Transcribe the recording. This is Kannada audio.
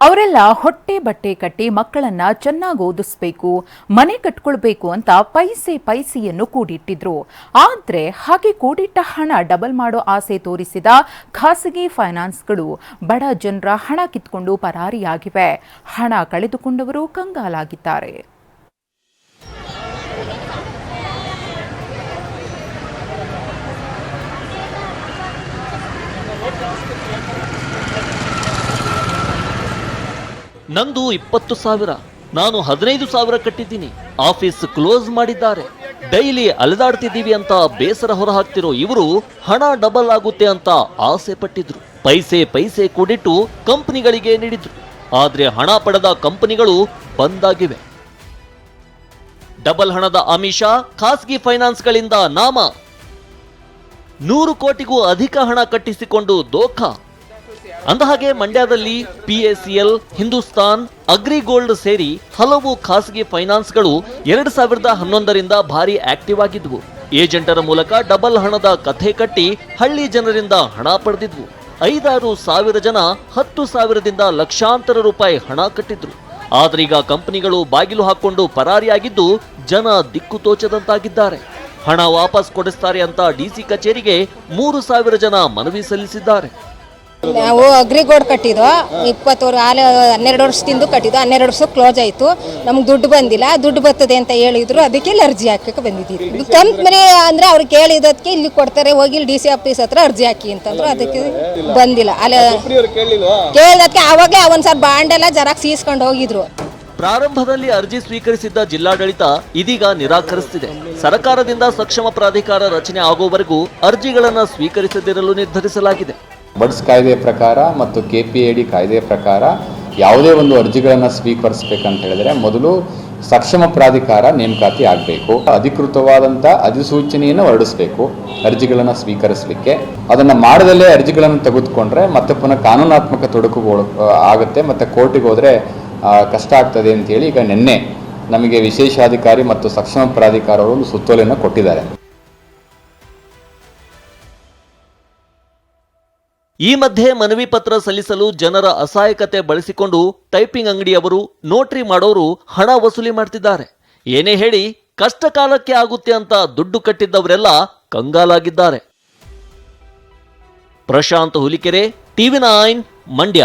ಅವರೆಲ್ಲ ಹೊಟ್ಟೆ ಬಟ್ಟೆ ಕಟ್ಟಿ ಮಕ್ಕಳನ್ನ ಚೆನ್ನಾಗಿ ಓದಿಸ್ಬೇಕು, ಮನೆ ಕಟ್ಕೊಳ್ಬೇಕು ಅಂತ ಪೈಸೆ ಪೈಸೆಯನ್ನು ಕೂಡಿಟ್ಟಿದ್ರು. ಆದ್ರೆ ಹಾಗೆ ಕೂಡಿಟ್ಟ ಹಣ ಡಬಲ್ ಮಾಡೋ ಆಸೆ ತೋರಿಸಿದ ಖಾಸಗಿ ಫೈನಾನ್ಸ್ಗಳು ಬಡ ಜನರ ಹಣ ಕಿತ್ಕೊಂಡು ಪರಾರಿಯಾಗಿವೆ. ಹಣ ಕಳೆದುಕೊಂಡವರು ಕಂಗಾಲಾಗಿದ್ದಾರೆ. ನಂದು ಇಪ್ಪತ್ತು ಸಾವಿರ. ನಾನು ಹದಿನೈದು ಸಾವಿರ ಕಟ್ಟಿದ್ದೀನಿ. ಆಫೀಸ್ ಕ್ಲೋಸ್ ಮಾಡಿದ್ದಾರೆ. ಡೈಲಿ ಅಲೆದಾಡ್ತಿದ್ದೀವಿ ಅಂತ ಬೇಸರ ಹೊರಹಾಕ್ತಿರೋ ಇವರು ಹಣ ಡಬಲ್ ಆಗುತ್ತೆ ಅಂತ ಆಸೆ ಪಟ್ಟಿದ್ರು. ಪೈಸೆ ಪೈಸೆ ಕೂಡಿಟ್ಟು ಕಂಪನಿಗಳಿಗೆ ನೀಡಿದ್ರು. ಆದ್ರೆ ಹಣ ಪಡೆದ ಕಂಪನಿಗಳು ಬಂದಾಗಿವೆ. ಡಬಲ್ ಹಣದ ಆಮಿಷ ಖಾಸಗಿ ಫೈನಾನ್ಸ್ಗಳಿಂದ ನಾಮ. ನೂರು ಕೋಟಿಗೂ ಅಧಿಕ ಹಣ ಕಟ್ಟಿಸಿಕೊಂಡು ದೋಖಾ. ಅಂದಹಾಗೆ, ಮಂಡ್ಯದಲ್ಲಿ ಪಿಎಸಿಎಲ್ ಹಿಂದೂಸ್ತಾನ್, ಅಗ್ರಿಗೋಲ್ಡ್ ಸೇರಿ ಹಲವು ಖಾಸಗಿ ಫೈನಾನ್ಸ್ಗಳು ಎರಡು ಸಾವಿರದ ಹನ್ನೊಂದರಿಂದ ಭಾರಿ ಆಕ್ಟಿವ್ ಆಗಿದ್ವು. ಏಜೆಂಟರ ಮೂಲಕ ಡಬಲ್ ಹಣದ ಕಥೆ ಕಟ್ಟಿ ಹಳ್ಳಿ ಜನರಿಂದ ಹಣ ಪಡೆದಿದ್ವು. ಐದಾರು ಸಾವಿರ ಜನ ಹತ್ತು ಸಾವಿರದಿಂದ ಲಕ್ಷಾಂತರ ರೂಪಾಯಿ ಹಣ ಕಟ್ಟಿದ್ರು. ಆದರೀಗ ಕಂಪನಿಗಳು ಬಾಗಿಲು ಹಾಕೊಂಡು ಪರಾರಿಯಾಗಿದ್ದು ಜನ ದಿಕ್ಕು ತೋಚದಂತಾಗಿದ್ದಾರೆ. ಹಣ ವಾಪಸ್ ಕೊಡಿಸ್ತಾರೆ ಅಂತ ಡಿಸಿ ಕಚೇರಿಗೆ ಮೂರು ಸಾವಿರ ಜನ ಮನವಿ ಸಲ್ಲಿಸಿದ್ದಾರೆ. ನಾವು ಅಗ್ರಿಗೋಲ್ಡ್ ಕಟ್ಟಿದ್ವು. ವರ್ಷ ಆಲೆ ಹನ್ನೆರಡು ವರ್ಷದಿಂದ ಕಟ್ಟಿದ್ವು. ಹನ್ನೆರಡು ವರ್ಷ ಕ್ಲೋಸ್ ಆಯಿತು. ನಮ್ಗೆ ದುಡ್ಡು ಬಂದಿಲ್ಲ. ದುಡ್ಡು ಬರ್ತದೆ ಅಂತ ಹೇಳಿದ್ರು. ಅದಕ್ಕೆ ಇಲ್ಲಿ ಅರ್ಜಿ ಹಾಕಕ್ಕೆ ಬಂದಿದ್ದೀವಿ. ಕಂಪ್ನಿ ಅಂದರೆ ಅವ್ರು ಕೇಳಿದಕ್ಕೆ ಇಲ್ಲಿ ಕೊಡ್ತಾರೆ. ಹೋಗಿ ಇಲ್ಲಿ ಡಿ ಸಿ ಆಫೀಸ್ ಹತ್ರ ಅರ್ಜಿ ಹಾಕಿ ಅಂತಂದ್ರು ಅದಕ್ಕೆ ಬಂದಿಲ್ಲ. ಅಲ್ಲೇ ಕೇಳಿದಕ್ಕೆ ಅವಾಗಲೇ ಒಂದ್ಸಲ ಬಾಂಡೆಲ್ಲ ಜರಾಕ್ ಸೀಸ್ಕೊಂಡು ಹೋಗಿದ್ರು. ಪ್ರಾರಂಭದಲ್ಲಿ ಅರ್ಜಿ ಸ್ವೀಕರಿಸಿದ್ದ ಜಿಲ್ಲಾಡಳಿತ ಇದೀಗ ನಿರಾಕರಿಸುತ್ತಿದೆ ಸರ್ಕಾರದಿಂದ ಸಕ್ಷಮ ಪ್ರಾಧಿಕಾರ ರಚನೆ ಆಗುವವರೆಗೂ ಅರ್ಜಿಗಳನ್ನು ಸ್ವೀಕರಿಸದಿರಲು ನಿರ್ಧರಿಸಲಾಗಿದೆ. ಬಡ್ಸ್ ಕಾಯ್ದೆ ಪ್ರಕಾರ ಮತ್ತು ಕೆ ಪಿ ಎ ಡಿ ಕಾಯ್ದೆ ಪ್ರಕಾರ ಯಾವುದೇ ಒಂದು ಅರ್ಜಿಗಳನ್ನು ಸ್ವೀಕರಿಸಬೇಕಂತ ಹೇಳಿದ್ರೆ ಮೊದಲು ಸಕ್ಷಮ ಪ್ರಾಧಿಕಾರ ನೇಮಕಾತಿ ಆಗಬೇಕು. ಅಧಿಕೃತವಾದಂಥ ಅಧಿಸೂಚನೆಯನ್ನು ಹೊರಡಿಸಬೇಕು ಅರ್ಜಿಗಳನ್ನು ಸ್ವೀಕರಿಸಲಿಕ್ಕೆ. ಅದನ್ನು ಮಾಡದಲ್ಲೇ ಅರ್ಜಿಗಳನ್ನು ತೆಗೆದುಕೊಂಡ್ರೆ ಮತ್ತೆ ಪುನಃ ಕಾನೂನಾತ್ಮಕ ತೊಡಕುಗಳು ಆಗುತ್ತೆ ಮತ್ತು ಕೋರ್ಟಿಗೆ ಹೋದರೆ ಕಷ್ಟ ಆಗ್ತದೆ ಅಂತೇಳಿ ಈಗ ನಿನ್ನೆ ನಮಗೆ ವಿಶೇಷಾಧಿಕಾರಿ ಮತ್ತು ಸಕ್ಷಮ ಪ್ರಾಧಿಕಾರವರು ಒಂದು ಸುತ್ತೋಲೆಯನ್ನು ಕೊಟ್ಟಿದ್ದಾರೆ. ಈ ಮಧ್ಯೆ ಮನವಿ ಪತ್ರ ಸಲ್ಲಿಸಲು ಜನರ ಅಸಹಾಯಕತೆ ಬಳಸಿಕೊಂಡು ಟೈಪಿಂಗ್ ಅಂಗಡಿಯವರು ನೋಟ್ರಿ ಮಾಡೋರು ಹಣ ವಸೂಲಿ ಮಾಡ್ತಿದ್ದಾರೆ. ಏನೇ ಹೇಳಿ ಕಷ್ಟ ಕಾಲಕ್ಕೆ ಆಗುತ್ತೆ ಅಂತ ದುಡ್ಡು ಕಟ್ಟಿದ್ದವರೆಲ್ಲ ಕಂಗಾಲಾಗಿದ್ದಾರೆ. Prashanth Hulikere, TV nine, Mandya.